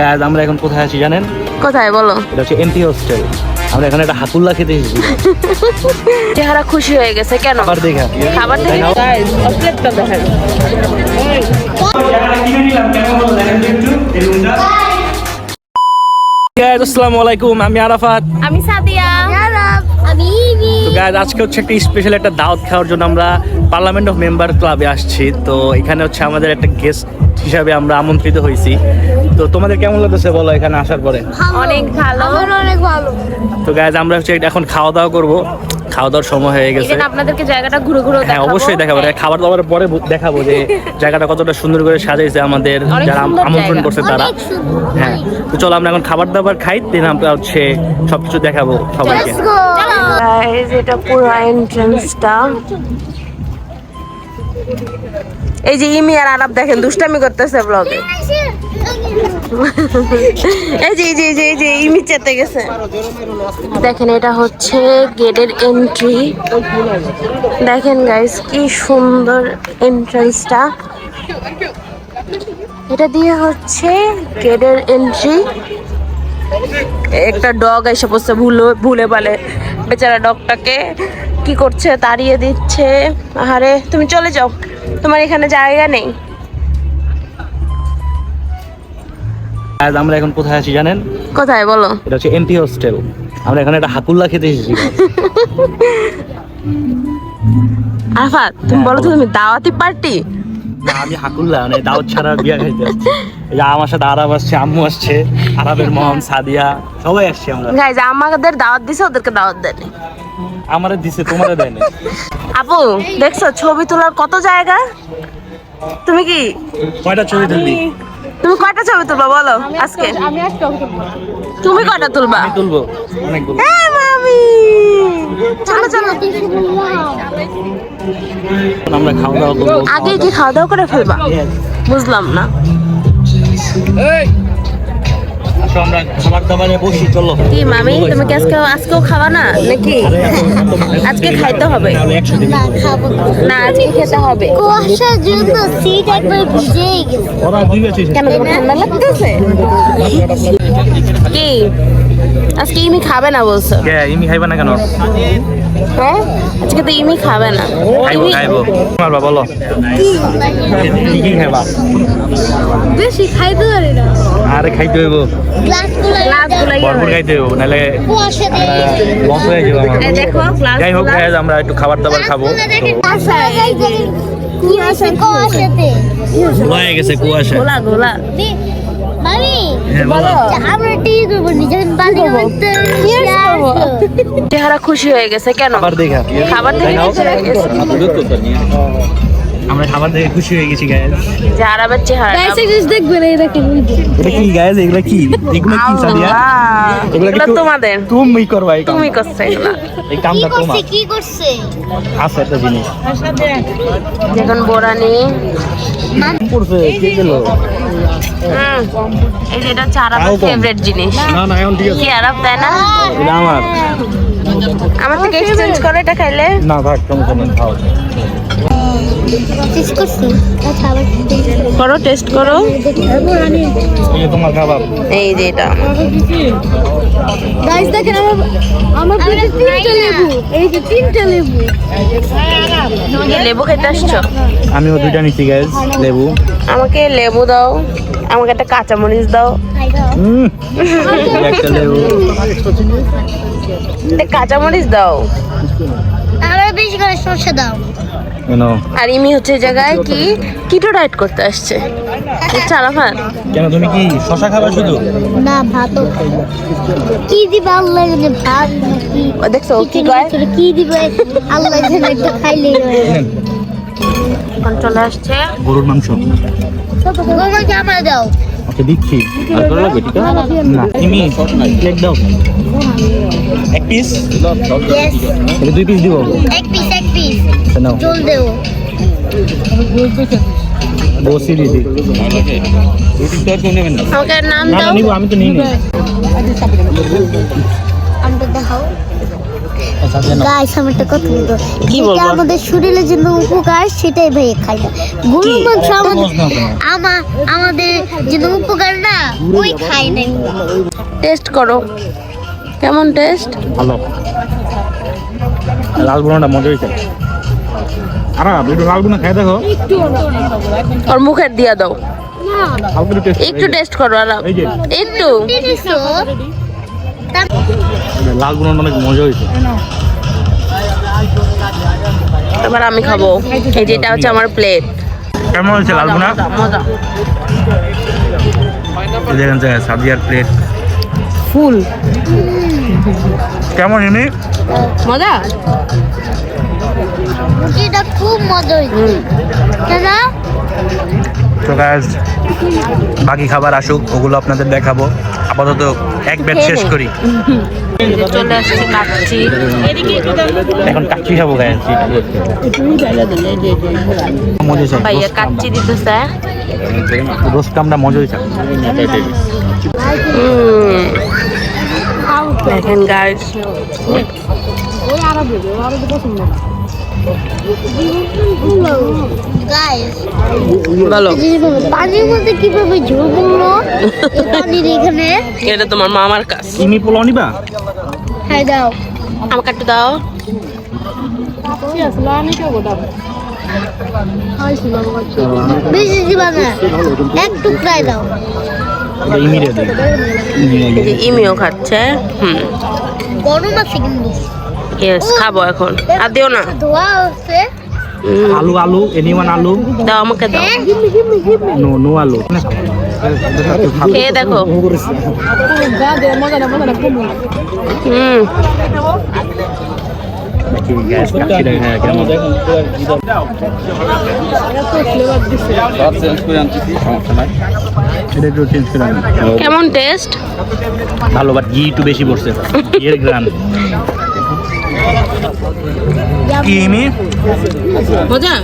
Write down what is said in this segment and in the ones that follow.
Guys আমরা এখন কোথায় আছি জানেন? কোথায় বলো। এটা হচ্ছে এমপি হোস্টেল আমরা এখানে একটা হাতুল্লা খেতে এসেছি। চেহারা খুশি হয়ে গেছে কেন? খাবার দেখা। খাবার দেখে। তাই না? প্লেটটা দেখেন আসসালামু আলাইকুম আমি আরাফাত। আমি সাদিয়া। তো আজকে হচ্ছে একটা স্পেশাল একটা দাওয়াত খাওয়ার জন্য আমরা পার্লামেন্ট অফ মেম্বার ক্লাবে আসছি। তো এখানে হচ্ছে আমাদের একটা গেস্ট হিসাবে আমরা আমন্ত্রিত হয়েছি। তো তোমাদের কেমন লাগতেছে বলো এখানে আসার পরে? অনেক ভালো। অনেক ভালো। তো গায়ে আমরা হচ্ছে এখন খাওয়া দাওয়া করব। খাওয়া দাওয়ার সময় হয়ে গেছে। আপনাদেরকে জায়গাটা ঘুরে ঘুরে হ্যাঁ অবশ্যই দেখাবো। হ্যাঁ। খাবার দাবার পরে দেখাবো যে জায়গাটা কতটা সুন্দর করে সাজাইছে আমাদের যারা আমন্ত্রণ করছে তারা। হ্যাঁ তো চলো আমরা এখন খাবার দাবার খাই দেন আমরা হচ্ছে সবকিছু দেখাবো সবাইকে। এটা পুরো এন্ট্রান্সটা এই যে ইমি আর আরব দেখেন দুষ্টামি করতেছে ব্লগে যে গেছে। দেখেন, এটা হচ্ছে গেটের এন্ট্রি দেখেন গাইস কি সুন্দর এন্ট্রান্সটা এটা দিয়ে হচ্ছে গেটের এন্ট্রি একটা ডগ এসে পড়ছে ভুলে ভুলে বলে বেচারা ডগটাকে কি করছে, তাড়িয়ে দিচ্ছে। আহারে, তুমি চলে যাও। তোমার এখানে জায়গা নেই। আজ আমরা এখন কোথায় আছি জানেন? কোথায় বলো? এটা হচ্ছে এমটি হোস্টেল আমরা এখানে একটা হাতুল্লা খেতে এসেছি তুমি বলো তো তুমি দাওয়াতি পার্টি? আমি হাকুল্লা মানে দাওয়াত ছাড়া বিয়া খাইতে আসছি। যে আমার সাথে আরাব আসছে আম্মু আসছে আরবের মম সাদিয়া সবাই আসছে আমরা। গাইজ আমাদের দাওয়াত দিছে ওদেরকে দাওয়াত দেয়নি। আমারে দিছে তোমারে দেয়নি। আপু দেখছ ছবি তোলার কত জায়গা? তুমি কি? কয়টা ছবি তুলবি? তুমি কয়টা ছবি তুলবা বলো আজকে? তুমি কয়টা তুলবা? আমি তুলবো অনেকগুলো। হ্যাঁ মামি! চলো চলো। আমরা খাওয়া দাওয়া করব। আগে কি খাওয়া দাওয়া করে ফেলবা? বুঝলাম না। আসো আমরা খাবার দাবারে বসি চলো। কি মামি তুমি কি আজকে আজকেও খাওয়া না? নাকি? আজকে খাইতে হবে। না খাব না। আজকে খেতে হবে। কুয়াশার জন্য সিট একবার ভিজেই গেছে। ওরা দুই আছে কেন ঠান্ডা লাগতেছে? কি? আজকে ইমি খাবে না বলছো? কে ইমি খাইবা না কেন? হ্যাঁ? আজকে তো ইমি খাবে না। খাইবো খাইবো। মারবা বলো। কি কি খাইবা? বেশি খাইতে পারি না। আরে খাইতে হইব। গ্লাসগুলো গ্লাস গুলাই ভরপুর খাইতে হইব নাহলে লস হয়ে যাবে আমার। দেখো যাই হোক আমরা একটু খাবার দাবার খাব কুয়াশা হয়ে গেছে আমরা চেহারা খুশি হয়ে গেছে কেন? খাবার দেখা দেখে খুশি হয়ে গেছে। আমরা খাবার দেখে খুশি হয়ে গেছি গাইজ যে আরবের চেহারা। দেখবেন এই দেখেন এটা কি গাইজ এগুলা কি? এগুলো কি সাদিয়া? এগুলা কি তোমাদের? তুমি করবা এই তুমি করছ এগুলা। এই কামটা তোমার। কি করছে? আছে একটা জিনিস। যখন বোরানি। পড়ছে কি গেল হুম, এই যে এটা হচ্ছে ফেভারিট জিনিস। না না এখন ঠিক আছে। কি আরব তাই না? এটা আমার। আমার থেকে এক্সচেঞ্জ করে এটা খাইলে। না থাক সমস্যা নেই খাও। টেস্ট করছে। করো টেস্ট করো। এই তোমার খাবার এই যে এটা। গাইস দেখেন আমার আমার পেটে তিনটা লেবু। এই যে তিনটা লেবু। লেবু খেতে আসছো? আমিও দুইটা নিচ্ছি লেবু। আমাকে লেবু দাও। আমাকে একটা কাঁচামরিচ দাও। কাঁচামরিচ দাও। আরও বেশি করে সরষে দাও। আর ইমি হচ্ছে জায়গায় কি? কিটো ডায়েট করতে আসছে। আরাফাত কেন তুমি কি শশা খাবা শুধু? না ভাত। কি দিবে আল্লাহ জানে ভাত নাকি? ও দেখছ কি কয়? কি দিবে? আল্লাহ জানে একটু খাইলেই হয়। এখন চলে আসছে। গরুর মাংস দাও আচ্ছা দিচ্ছি। আর করে লাগবে ঠিক আছে? না তুমি প্লেট দাও। এক পিস এটা দুই পিস দিব। এক পিস এক পিস আচ্ছা, নাও। জল দেও। বসি দিদি আমাকে নাম দাও। আমি তো নিই নি। আমরা দেখাও। গাইস যেটা আমাদের শরীরের জন্য উপকার সেটাই ভাই খাই না গরুর মাংস আমাদের আমা আমাদের জন্য উপকার না ওই খাই নাই। টেস্ট করো। কেমন টেস্ট ভালো। লাল বোনাটা মজা হয়েছে। আর একটু লাল বোনা খাই দেখো। ওর মুখের দিয়া দাও। একটু টেস্ট করো। এই একটু। লাল বোনাটা অনেক মজা হয়েছে। এবার আমি খাব। এই যেটা হচ্ছে আমার প্লেট কেমন হয়েছে লাল বোনা মজা। দেখেন সাদিয়ার প্লেট ফুল। কেমন এমনি মজা? এটা খুব মজা হয়েছে। দাদা? তো guys, বাকি খাবার আসুক ওগুলো আপনাদের দেখাবো। আপাতত এক ব্যাচ শেষ করি। চলে আসছে কাচ্চি এখন কাচ্চি খাব গায়ে। মজা হয়েছে ভাইয়া কাচ্চি দিতেছে। রোস্ট কামটা মজা দেখেন গাইস গাইস বলো। পানির মধ্যে কীভাবে ঝোল পানির এখানে। এটা তোমার মামার কাজ। চিনি পোলাও নিবা হ্যাঁ দাও। আমাকে একটু দাও। বেশি দিবা না এক টুকরাই দাও। এটা ইমিডিয়েট এই যে ইমিও খাচ্ছে হুম। গরম আছে কিন্তু। ইয়েস খাব এখন। আর দিও না। আলু আলু এনিওয়ান আলু? দাও আমাকে দাও। নো নো আলু। খেয়ে দেখো। হুম। কেমন টেস্ট ভালো বাট ঘি একটু বেশি পড়ছে। ঘিয়ের গ্রান কি এমি মজা?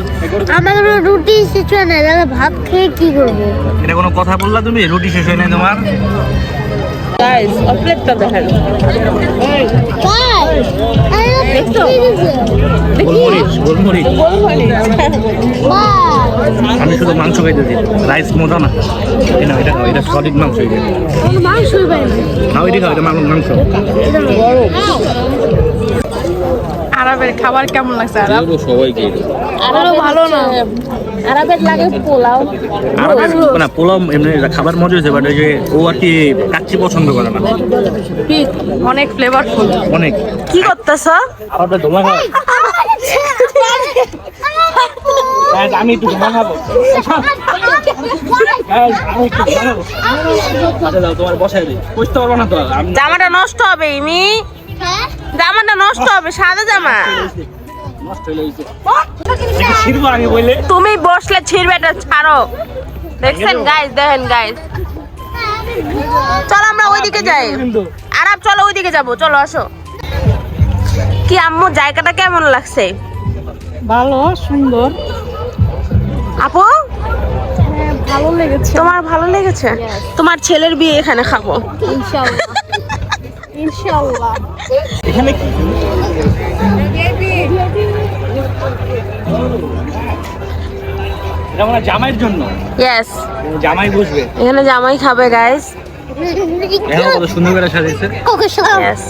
আমার রুটি শেষ হয় না দাদা ভাত খেয়ে কি করব? এটা কোনো কথা বললা তুমি? রুটি শেষ হয় নাই তোমার? গাইস প্লেটটা দেখেন দেখছ? গোলমরিচ গোলমরিচ। আমি শুধু মাংস খাইতেছি রাইস মোটা না। এটা এটা এটা সলিড মাংস এটা। মাংস খাও এটি খাও এটা মাংস। মাংস আরবের খাবার কেমন লাগছে আরব? সবাইকে আরও ভালো না। আরবের লাগে পোলাও। না পোলাও এমনি খাবার মজা হয়েছে বাট ওই যে ও আর কি কাচ্চি পছন্দ করে না। অনেক ফ্লেভারফুল অনেক। কি করতেছ? আর ওটা ধোলা আমি একটু ধোলা খাব। আমি একটু ধোঁয়া খাব। দাও তোমার বসাই দিই। বুঝতে পারব না তো। আমি জামাটা নষ্ট হবে ইমি। জামাটা নষ্ট হবে সাদা জামা। হয়ে তুমি বসলে ছিড়বে এটা ছাড়ো। দেখছেন গাইস দেখেন গাইস চলো আমরা ওইদিকে যাই। আরব চলো ওইদিকে যাব চলো আসো। কি আম্মু জায়গাটা কেমন লাগছে? ভালো সুন্দর। আপু? ভালো লেগেছে। তোমার ভালো লেগেছে? তোমার ছেলের বিয়ে এখানে খাব। ইনশাআল্লাহ ইনশাআল্লাহ এখানে কি? এটা মানে জামাইয়ের জন্য। ইয়েস জামাই বসবে। এখানে জামাই খাবে গাইস এখন কত সুন্দর করে সাজিয়েছে। ইয়েস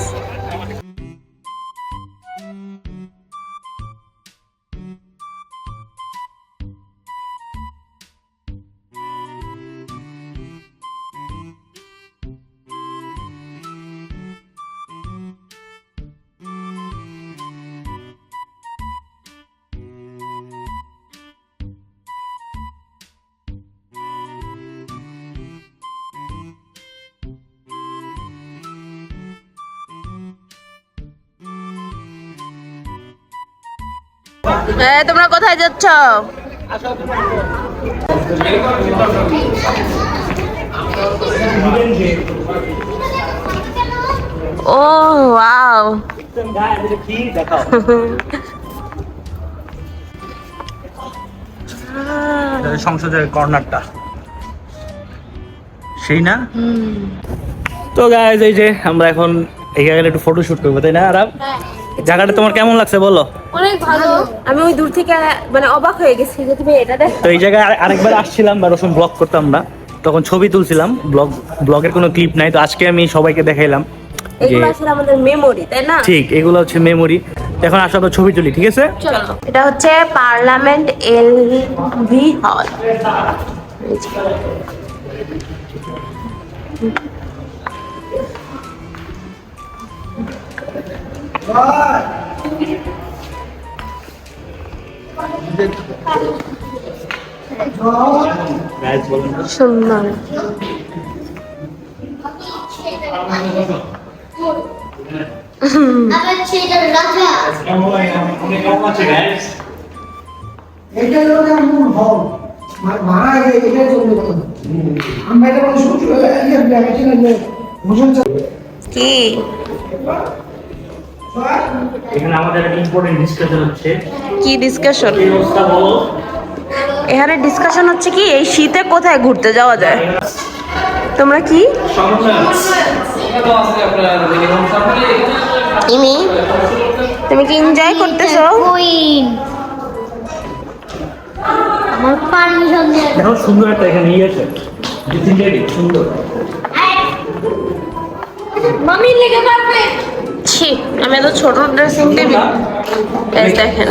এই তোমরা কোথায় যাচ্ছ? ও ওয়াও। দেখাও সংসদের কর্নারটা। সেই না? তো গাইজ এই যে আমরা এখন এখানে একটু ফটো শুট করব তাই না আরাম? জায়গাটা তোমার কেমন লাগছে বলো? অনেক ভালো। আমি ওই দূর থেকে মানে অবাক হয়ে গেছি যে তুমি এটা দেখ। তো এই জায়গায় আরে- আরেকবার আসছিলাম বা রসুন ব্লগ করতাম না তখন ছবি তুলছিলাম ব্লগ ব্লগের কোনো ক্লিপ নাই তো আজকে আমি সবাইকে দেখাইলাম যে এগুলো আসলে আমাদের মেমোরি তাই না? ঠিক এগুলো হচ্ছে মেমোরি এখন আসলে আমরা ছবি তুলি ঠিক আছে? এটা হচ্ছে পার্লামেন্ট এল ভি হল সুন্দর। এটা হলো মূল মারা গেলে আমরা এটা চা- কি? এখানে আমাদের ইম্পর্টেন্ট ডিসকাশন হচ্ছে। কি ডিসকাশন এখানে ডিসকাশন হচ্ছে কি এই শীতে কোথায় ঘুরতে যাওয়া যায়? তোমরা কি? ইমি তুমি কি এনজয় করতেছো? দেখো সুন্দর একটা এখানে ইয়ে আছে। সুন্দর। মামি লেগে পারবে ছি আমি এত ছোট ড্রেসিং টেবিল এই দেখেন।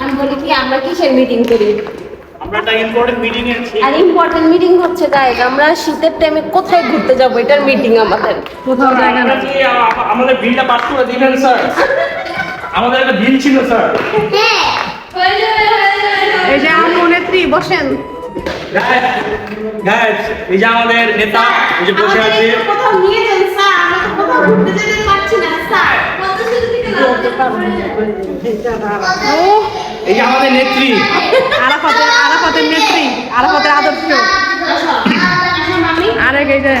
আমি বলি কি আমরা কিসের মিটিং করি? আমরা একটা ইম্পর্টেন্ট মিটিং এ আছি। আর ইম্পর্টেন্ট মিটিং হচ্ছে গাইজ আমরা শীতের টাইমে কোথায় ঘুরতে যাব? এটার মিটিং আমাদের। কোথাও জায়গা না আমাদের বিলটা পাস করে দিবেন স্যার আমাদের একটা বিল ছিল স্যার হ্যাঁ। এই যে আমার নেত্রী বসেন। এই যে আমাদের নেতা এই যে বসে আছে। কোথাও নিয়ে যান স্যার আমরা তো কোথাও ঘুরতে যেতে পারছি না স্যার। কত শুধু থেকে এই যে আমাদের নেত্রী। আরাফাতের আরাফাতের নেত্রী আরাফাতের আদর্শ। আরেক এই যে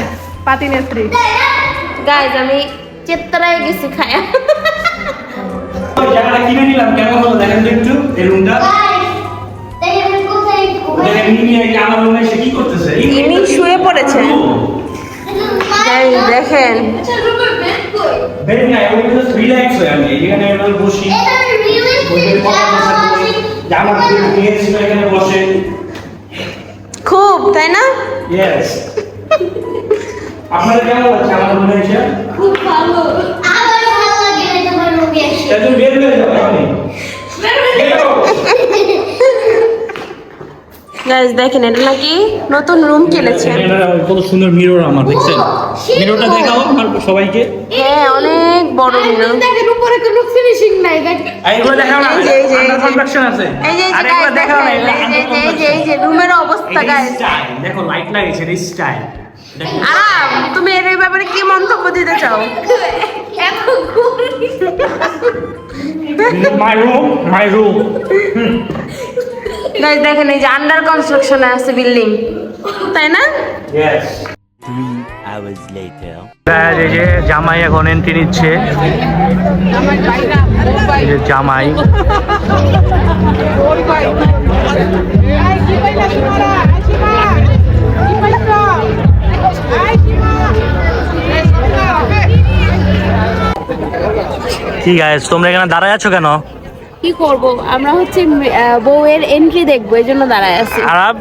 পাতি নেত্রী। গাইজ আমি চেত্তরায় গেছি খায়া। ওই জায়গাটা কিনে নিলাম কেমন হলো দেখেন তো একটু এই রুমটা দেখেন কোথায় দেখেন মিমি এই যে আমার রুমে এসে কি করতেছে? ইনি শুয়ে পড়েছে গাইজ দেখেন। বেড নাই ওই জাস্ট রিল্যাক্স আমি এখানে আমি বসি এটা রিলিজ বসে কথা বলতে থাকি। জামা নিয়ে ছিল এখানে বসে খুব তাই না? ইয়েস আপনাদের কেমন লাগছে? আমার রুমে এসে খুব ভালো। আমার ভালো লাগে তোমার রুমে এসে তা তুমি বের হয়ে যাও এখনই বের হও। গাইজ দেখেন এটা নাকি নতুন রুম কিনেছে। কত সুন্দর মিরর আমার দেখছেন? মিররটা দেখাও আমার সবাইকে। হ্যাঁ অনেক বড় মিরর দেখেন উপরে কোনো ফিনিশিং নাই দেখাও না এই যে, এই কনস্ট্রাকশন আছে। এই যে আর দেখাও না এই যে, এই যে, এই যে, রুমের অবস্থা। গাইজ দেখো লাইট লাগিয়েছে স্টাইল আরাম তুমি এর ব্যাপারে কি মন্তব্য দিতে চাও? My room my room guys দেখেন এই যে আন্ডার কনস্ট্রাকশনে আছে বিল্ডিং তাই না? Yes hours later. এই যে জামাই এখন এন্ট্রি নিচ্ছে। জামাই। কি গাইস তোমরা এখানে দাঁড়ায় আছো কেন? কি করব? আমরা হচ্ছে বউয়ের এন্ট্রি দেখব এই জন্য দাঁড়ায় আছি। আরাব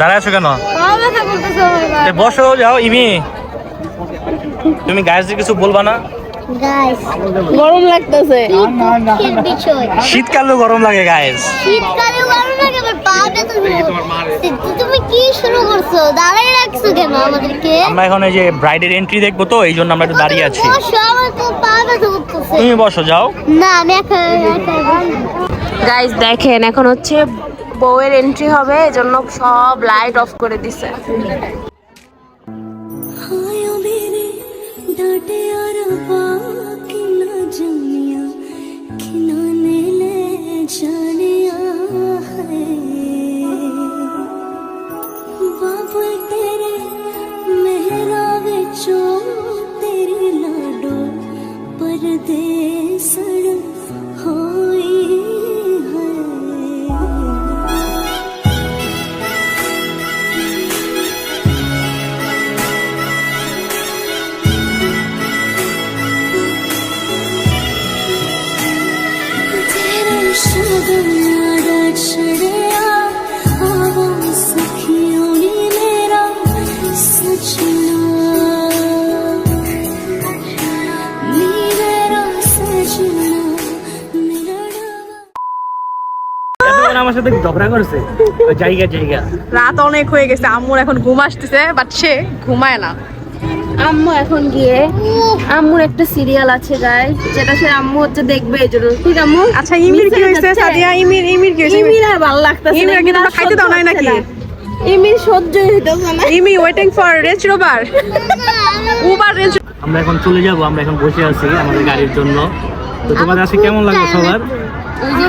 দাঁড়ায় আছো কেন? বসো যাও ইমি। তুমি গাইসদের কিছু বলবা না? গরম লাগতেছে। শীতকালেও গরম লাগে গায়ে শীতকালে গরম লাগে শুরু করছ? দাঁড়াই রাখছো কেন আমাদেরকে? আমরা এখন এই যে ব্রাইডের এন্ট্রি দেখব তো এই জন্য আমরা একটু দাঁড়িয়ে আছি। তুমি বসো যাও। না আমি একা গাইস দেখেন এখন হচ্ছে বউয়ের এন্ট্রি হবে এই জন্য সব লাইট অফ করে দিছে। জানে সাথে ঝগড়া করছে? জায়গা জায়গা। রাত অনেক হয়ে গেছে আম্মুর এখন ঘুম আসতেছে বাট সে ঘুমায় না। আম্মু এখন গিয়ে আম্মুর একটা সিরিয়াল আছে গাই যেটা সে আম্মু হচ্ছে দেখবে এই জন্য। ঠিক আম্মু? আচ্ছা ইমির কি হয়েছে? সাদিয়া ইমির ইমির কি হয়েছে? ইমির আর ভালো লাগতেছে ইমির কি তোমরা খাইতে দাও নাই নাকি? ইমির সহ্যই হইতেছে না। Imi waiting for Range Rover Uber Range আমরা এখন চলে যাব আমরা এখন বসে আছি আমাদের গাড়ির জন্য। তো তোমাদের আজকে কেমন লাগল সবার?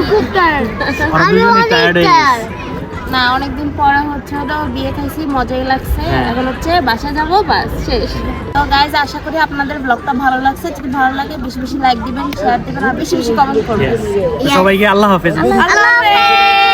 খুব টায়ার্ড আমরা দুজনে টায়ার্ড না অনেকদিন পরে হচ্ছে বিয়ে খাইছি মজাই লাগছে। হ্যাঁ। এখন হচ্ছে বাসা যাব বাস শেষ। তো গাইজ আশা করি আপনাদের ব্লগটা ভালো লাগছে। যদি ভালো লাগে বেশি বেশি লাইক দিবেন শেয়ার দিবেন আর বেশি বেশি কমেন্ট করবেন। সবাইকে আল্লাহ হাফেজ। আল্লাহ হাফেজ।